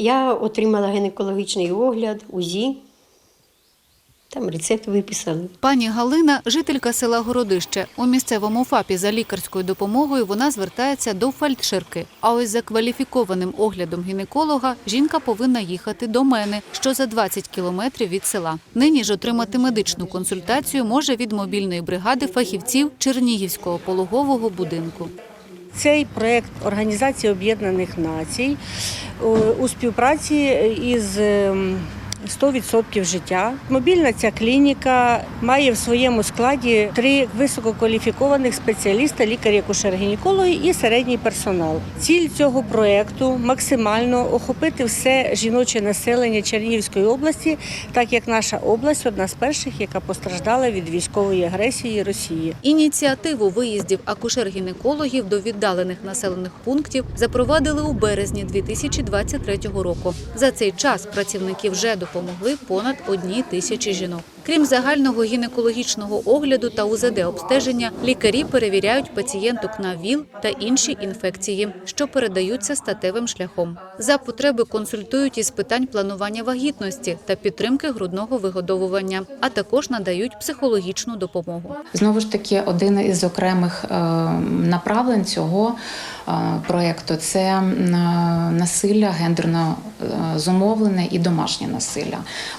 Я отримала гінекологічний огляд, УЗІ. Там рецепт виписали. Пані Галина жителька села Городище. У місцевому ФАПі за лікарською допомогою вона звертається до фельдшерки. А ось за кваліфікованим оглядом гінеколога жінка повинна їхати до мене, що за 20 кілометрів від села. Нині ж отримати медичну консультацію може від мобільної бригади фахівців Чернігівського пологового будинку. Цей проект Організації Об'єднаних Націй е, у співпраці із ем, 100% життя. Мобільна ця клініка має в своєму складі три висококваліфікованих спеціаліста, лікарі акушер-гінекологи і середній персонал. Ціль цього проекту максимально охопити все жіноче населення Чернігівської області, так як наша область одна з перших, яка постраждала від військової агресії Росії. Ініціативу виїздів акушер-гінекологів до віддалених населених пунктів запровадили у березні 2023 року. За цей час працівники вже допомогли понад одній тисячі жінок. Крім загального гінекологічного огляду та УЗД-обстеження, лікарі перевіряють пацієнток на ВІЛ та інші інфекції, що передаються статевим шляхом. За потреби консультують із питань планування вагітності та підтримки грудного вигодовування, а також надають психологічну допомогу. Знову ж таки, один із окремих е, направлень цього е, проєкту це е, насилля гендерно зумовлене і домашнє насилля.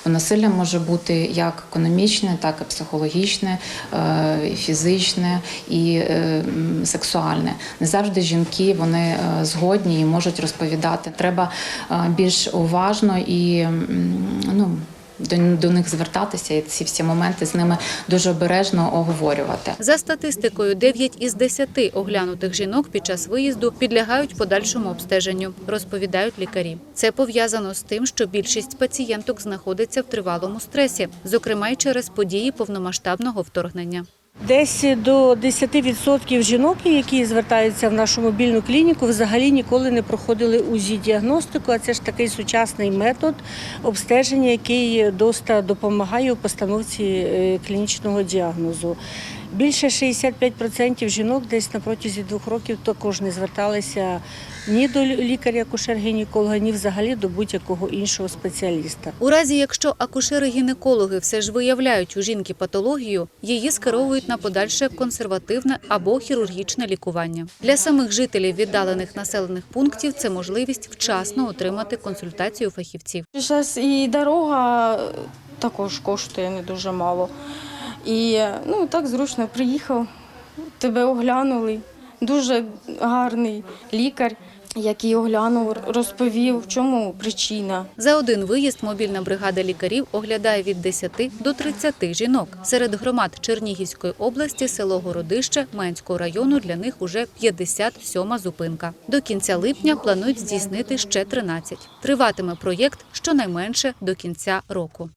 Бо насилля може бути як економічне, так і психологічне, е, фізичне і е, сексуальне. Не завжди жінки вони е, згодні і можуть розповідати. Треба більш уважно і ну. До, до них звертатися і ці всі моменти з ними дуже обережно оговорювати. За статистикою, 9 із 10 оглянутих жінок під час виїзду підлягають подальшому обстеженню, розповідають лікарі. Це пов'язано з тим, що більшість пацієнток знаходиться в тривалому стресі, зокрема й через події повномасштабного вторгнення. Десь до 10% жінок, які звертаються в нашу мобільну клініку, взагалі ніколи не проходили УЗІ-діагностику, а це ж такий сучасний метод обстеження, який доста допомагає у постановці е, клінічного діагнозу. Більше 65% жінок десь на протязі двох років також не зверталися ні до лікаря-акушер-гінеколога, ні взагалі до будь-якого іншого спеціаліста. У разі, якщо акушери-гінекологи все ж виявляють у жінки патологію, її скеровують на подальше консервативне або хірургічне лікування. Для самих жителів віддалених населених пунктів це можливість вчасно отримати консультацію фахівців. Зараз і дорога також коштує не дуже мало. І ну так зручно приїхав, тебе оглянули. Дуже гарний лікар, який оглянув, розповів, в чому причина. За один виїзд мобільна бригада лікарів оглядає від 10 до 30 жінок. Серед громад Чернігівської області село Городище Менського району для них уже 57-ма зупинка. До кінця липня планують здійснити ще 13. Триватиме проєкт щонайменше до кінця року.